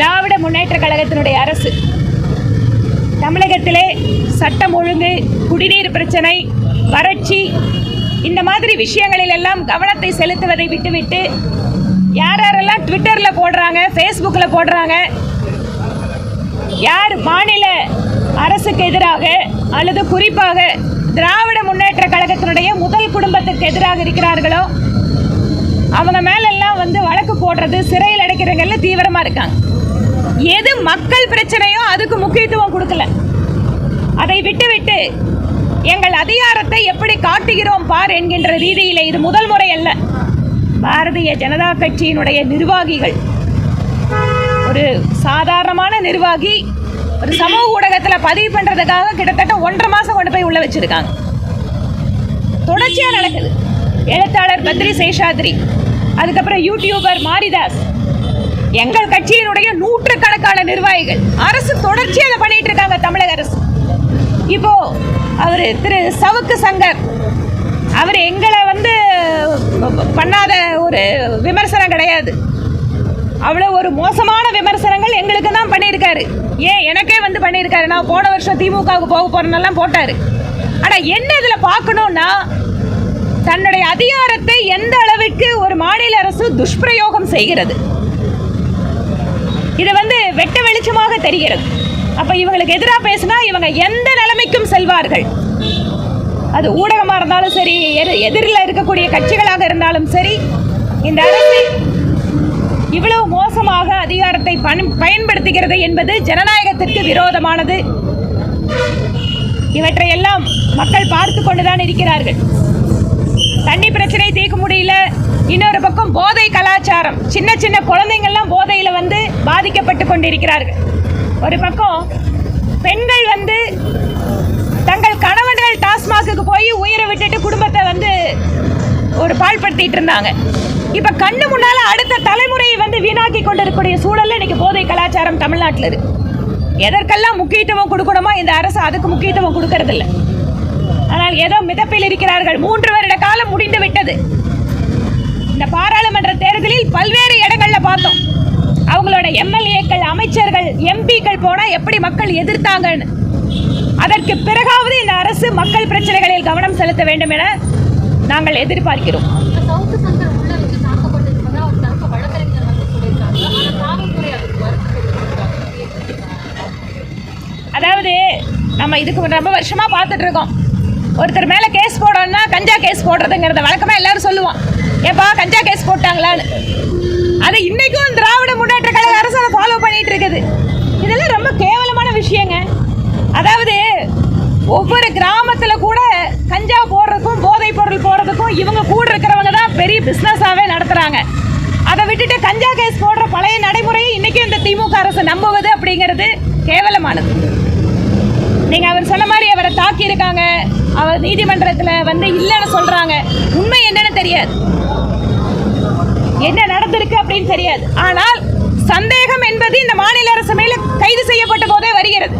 திராவிட முன்னேற்ற கழகத்தினுடைய அரசு. தமிழகத்திலே சட்டம் ஒழுங்கு குடிநீர் பிரச்சனை வறட்சி இந்த மாதிரி விஷயங்களில் எல்லாம் கவனத்தை செலுத்துவதை விட்டுவிட்டு யார் யாரெல்லாம் ட்விட்டரில் போடுறாங்க ஃபேஸ்புக்கில் போடுறாங்க யார் மாநில அரசுக்கு எதிராக அல்லது குறிப்பாக திராவிட முன்னேற்ற கழகத்தினுடைய முதல் குடும்பத்துக்கு எதிராக இருக்கிறார்களோ அவங்க மேலெல்லாம் வந்து வழக்கு போடுறது சிறையில் அடைக்கிறவங்கல்ல தீவிரமாக இருக்காங்க. எது மக்கள் பிரச்சனையோ அதுக்கு முக்கியத்துவம் கொடுக்கல. அதை விட்டுவிட்டு எங்கள் அதிகாரத்தை எப்படி காட்டுகிறோம் பார் என்கின்ற ரீதியில் இது முதல் முறை அல்ல. பாரதிய ஜனதா கட்சியினுடைய நிர்வாகிகள். ஒரு சாதாரணமான நிர்வாகி ஒரு சமூக ஊடகத்தில் பதிவு பண்ணுறதுக்காக கிட்டத்தட்ட ஒன்றரை மாதம் கொண்டு போய் உள்ள வச்சிருக்காங்க. தொடர்ச்சியாக நடக்குது. எழுத்தாளர் பத்ரி சேஷாத்ரி அதுக்கப்புறம் யூடியூபர் மாரிதாஸ் எங்கள் கட்சியினுடைய நூற்றுக்கணக்கான நிர்வாகிகள். அரசு தொடர்ச்சியாக அதை பண்ணிட்டு இருக்காங்க தமிழக அரசு. இப்போ அவர் திரு சவுக்கு சங்கர் அவர் எங்களை வந்து பண்ணாத ஒரு விமர்சனம் கிடையாது. அவ்வளோ ஒரு மோசமான விமர்சனங்கள் எங்களுக்கு தான் பண்ணியிருக்காரு. ஏன் எனக்கே வந்து பண்ணியிருக்காரு? நான் போன வருஷம் திமுகவுக்கு போக போகிறேன்னெல்லாம் போட்டார். ஆனால் என்ன இதில் பார்க்கணுன்னா தன்னுடைய அதிகாரத்தை எந்த அளவிற்கு ஒரு மாநில அரசு துஷ்பிரயோகம் செய்கிறது? இது வந்து வெட்ட வெளிச்சமாக தெரிகிறது. அப்ப இவங்களுக்கு எதிராக பேசினா இவங்க எந்த நிலைமைக்கும் செல்வார்கள். அது ஊடகமா இருந்தாலும் சரி எதிர் எதிரில் இருக்கக்கூடிய கட்சிகளாக இருந்தாலும் சரி இந்த அரசு இவ்வளவு மோசமாக அதிகாரத்தை பயன்படுத்துகிறது என்பது ஜனநாயகத்திற்கு விரோதமானது. இவற்றையெல்லாம் மக்கள் பார்த்து கொண்டுதான் இருக்கிறார்கள். இன்னொரு பக்கம் போதை கலாச்சாரம். சின்ன சின்ன குழந்தைங்கள்லாம் போதையில் வந்து பாதிக்கப்பட்டு கொண்டிருக்கிறார்கள். ஒரு பக்கம் பெண்கள் வந்து தங்கள் கணவன்கள் டாஸ்மாகுக்கு போய் உயிரை விட்டுட்டு குடும்பத்தை வந்து ஒரு பாழ்படுத்திட்டு இருந்தாங்க. இப்போ கண்ணு முன்னால் அடுத்த தலைமுறையை வந்து வீணாக்கி கொண்டிருக்கக்கூடிய சூழலில் இன்றைக்கி போதை கலாச்சாரம் தமிழ்நாட்டில் இருக்குது எதற்கெல்லாம் முக்கியத்துவம் கொடுக்கணுமோ இந்த அரசு அதுக்கு முக்கியத்துவம் கொடுக்கறதில்ல. ஆனால் ஏதோ மிதப்பில் இருக்கிறார்கள். மூன்று வருட காலம் முடிந்து விட்டது. இந்த பாராளுமன்ற தேர்தலில் பல்வேறு இடங்கள்ல பார்த்தோம். அவங்களோட எம்எல்ஏக்கள் அமைச்சர்கள் எம்பிக்கள் போனா எப்படி மக்கள் எதிர்த்தாங்கன்னு. அதற்கு பிறகாவது இந்த அரசு மக்கள் பிரச்சனைகளில் கவனம் செலுத்த வேண்டும் என நாங்கள் எதிர்பார்க்கிறோம். அதாவது நம்ம இதுக்கு ரொம்ப வருஷமா பார்த்துட்டு இருக்கோம். ஒருத்தர் மேலே கேஸ் போடணும்னா கஞ்சா கேஸ் போடுறதுங்கிறத வழக்கமா எல்லாரும் சொல்லுவோம். ஏப்பா கஞ்சா கேஸ் போட்டாங்களான்னு? அது இன்னைக்கும் திராவிட முன்னேற்ற கழக அரசு அதை ஃபாலோ பண்ணிட்டு இருக்குது. இதெல்லாம் ரொம்ப கேவலமான விஷயங்க. அதாவது ஒவ்வொரு கிராமத்தில் கூட கஞ்சா போடுறதுக்கும் போதைப் பொருள் போடுறதுக்கும் இவங்க கூட இருக்கிறவங்க தான் பெரிய பிஸ்னஸாகவே நடத்துகிறாங்க அதை விட்டுட்டு கஞ்சா கேஸ் போடுற பழைய நடைமுறையை இன்றைக்கும் இந்த திமுக அரசு நம்புவது அப்படிங்கிறது கேவலமானது. நீங்கள் அவர் சொன்ன மாதிரி அவரை தாக்கியிருக்காங்க. அவர் நீதிமன்றத்தில் வந்து இல்லைன்னு சொல்கிறாங்க உண்மை என்னன்னு தெரியாது. என்ன நடந்திருக்கு அப்படின்னு தெரியாது. ஆனால் சந்தேகம் என்பது இந்த மாநில அரசு மேல கைது செய்யப்பட்ட போதே வருகிறது.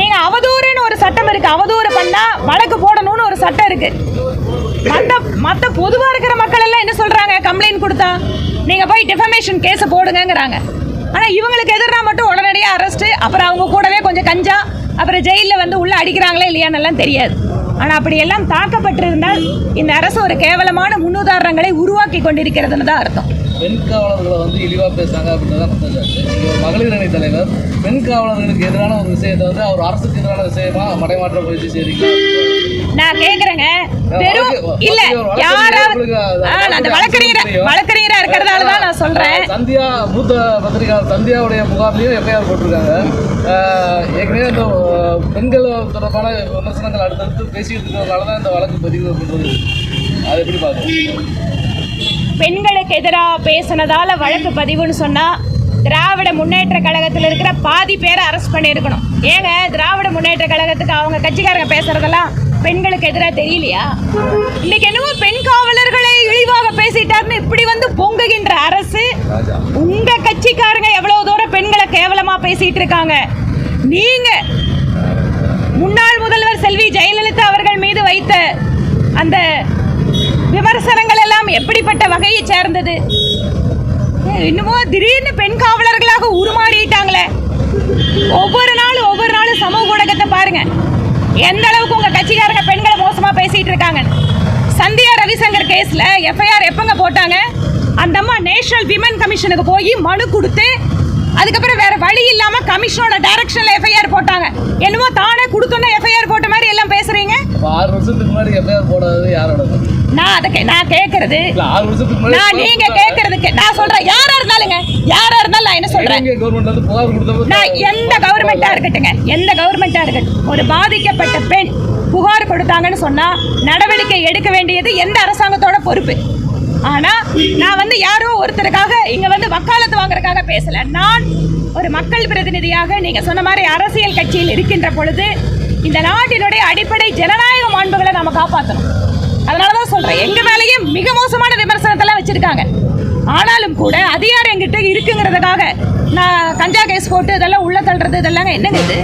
நீங்க அவதூறுன்னு ஒரு சட்டம் இருக்கு. அவதூறு பண்ணா வழக்கு போடணும்னு ஒரு சட்டம் இருக்கு. மத்த மத்த பொதுவா இருக்கிற மக்கள் எல்லாம் என்ன சொல்றாங்க? கம்ப்ளைண்ட் கொடுத்தா? நீங்க போய் டிஃபமேஷன் கேஸ் போடுங்கிறாங்க ஆனா இவங்களுக்கு எதிராக மட்டும் உடனடியாக அரெஸ்ட் அப்புறம் அவங்க கூடவே கொஞ்சம் கஞ்சா அப்புறம் ஜெயிலில் வந்து உள்ளே அடிக்கிறாங்களா இல்லையான்னு தெரியாது. ஆனால் அப்படியெல்லாம் தாக்கப்பட்டிருந்தால் இந்த அரசு ஒரு கேவலமான முன்னுதாரணங்களை உருவாக்கி கொண்டிருக்கிறதுன்னு தான் அர்த்தம். பெண் காவலர்களை வந்து இழிவா பேசுறாங்க அப்படின்றத குற்றச்சாட்டு நீங்க ஒரு மகளிர் அணி தலைவர் பெண் காவலர்களுக்கு எதிரான ஒரு விஷயத்தை வந்து அவர் அரசுக்கு எதிரான விஷயமா மடைமாற்ற முயற்சி செய்றீங்க நான் கேக்குறேங்க. இல்ல யாராவது ஆ, நான் அந்த வழக்கறிஞர் தெரியும். வழக்கறிஞரா இருக்கிறதால தான் நான் சொல்றேன். சந்தியா மூத்த பத்திரிகையாளர் சந்தியாவுடைய முகாம்லையும் எஃப்ஐஆர் போட்டிருக்காங்க. ஏற்கனவே பெண்கள் தொடர்பான விமர்சனங்கள் அடுத்தடுத்து பேசிட்டு இருக்கிறதுனால தான் இந்த வழக்கு பதிவு பண்ணுறது அதை எப்படி பார்க்குறோம் பெண்களுக்கு எதிராக பேசினதால வழக்கு பதிவுன்னு சொன்னால் திராவிட முன்னேற்ற கழகத்தில் இருக்கிற பாதி பேரை அரெஸ்ட் பண்ணியிருக்கணும். ஏங்க திராவிட முன்னேற்ற கழகத்துக்கு அவங்க கட்சிக்காரங்க பேசுறதெல்லாம் பெண்களுக்கு எதிராக தெரியலையா? இன்னைக்கு என்னவோ பெண் காவலர்களை இழிவாக பேசிட்டாருன்னு இப்படி வந்து பொங்குகின்ற அரசு உங்க கட்சிக்காரங்க எவ்வளவு தூரம் பெண்களை கேவலமா பேசிட்டு இருக்காங்க? நீங்க முன்னாள் முதல்வர் செல்வி ஜெயலலிதா அவர்கள் மீது வைத்த அந்த விமர்சனங்கள் எல்லாம் எப்படிப்பட்ட வகையை சேர்ந்தது? இன்னுமோ திடீர்னு பெண் காவலர்களாக உருமாறிட்டாங்களே. ஒவ்வொரு நாளும் ஒவ்வொரு நாளும் சமூக ஊடகத்தை பாருங்க. எந்த அளவுக்கு உங்க கட்சிக்காரங்க பெண்களை மோசமா பேசிட்டு இருக்காங்க. சந்தியா ரவிசங்கர் கேஸ்ல எஃப்ஐஆர் எப்பங்க போட்டாங்க? அந்த அம்மா நேஷனல் விமன் கமிஷனுக்கு போய் மனு கொடுத்து அதுக்கப்புறம் வேற வழி இல்லாம கமிஷனோட டைரக்ஷன்ல எஃப்ஐஆர் போட்டாங்க. என்னமோ தான் ஆறு வருஷத்துக்கு முன்னாடி எஃப்ஐஆர் போடாதது யாரோட தப்பு? நான் அதை கே- நான் கேட்கறது இல்ல ஆறு வருஷத்துக்கு நான் நீங்க கேட்கறதுக்கு நான் சொல்றேன். யாரா இருந்தாலுங்க யாரா இருந்தாலும் நான் என்ன சொல்றேன்? இலங்கை கவர்மெண்ட் வந்து புகார் கொடுத்தப்ப நான் எந்த கவர்மெண்டா இருக்கட்டுங்க எந்த கவர்மெண்டா இருக்கட்டும் ஒரு பாதிக்கப்பட்ட பெண் புகார் கொடுத்தாங்கன்னு சொன்னா நடவடிக்கை எடுக்க வேண்டியது எந்த அரசாங்கத்தோட பொறுப்பு. ஆனா நான் வந்து யாரோ ஒருத்தருக்காக இங்க வந்து வக்காலத்து வாங்குறதுக்காக பேசல. நான் ஒரு மக்கள் பிரதிநிதியாக நீங்க சொன்ன மாதிரி அரசியல் கட்சியில் இருக்கின்ற பொழுது இந்த நாட்டினுடைய அடிப்படை ஜனநாயக மாண்புகளை நம்ம காப்பாற்றணும் அதனால தான் சொல்கிறேன் எங்கள் மேலேயே மிக மோசமான விமர்சனத்தெல்லாம் வச்சுருக்காங்க. ஆனாலும் கூட அதிகாரம் எங்கிட்ட இருக்குங்கிறதுக்காக நான் கஞ்சா கேஸ் போட்டு இதெல்லாம் உள்ள தள்ளுறது இதெல்லாம் என்னங்க இது?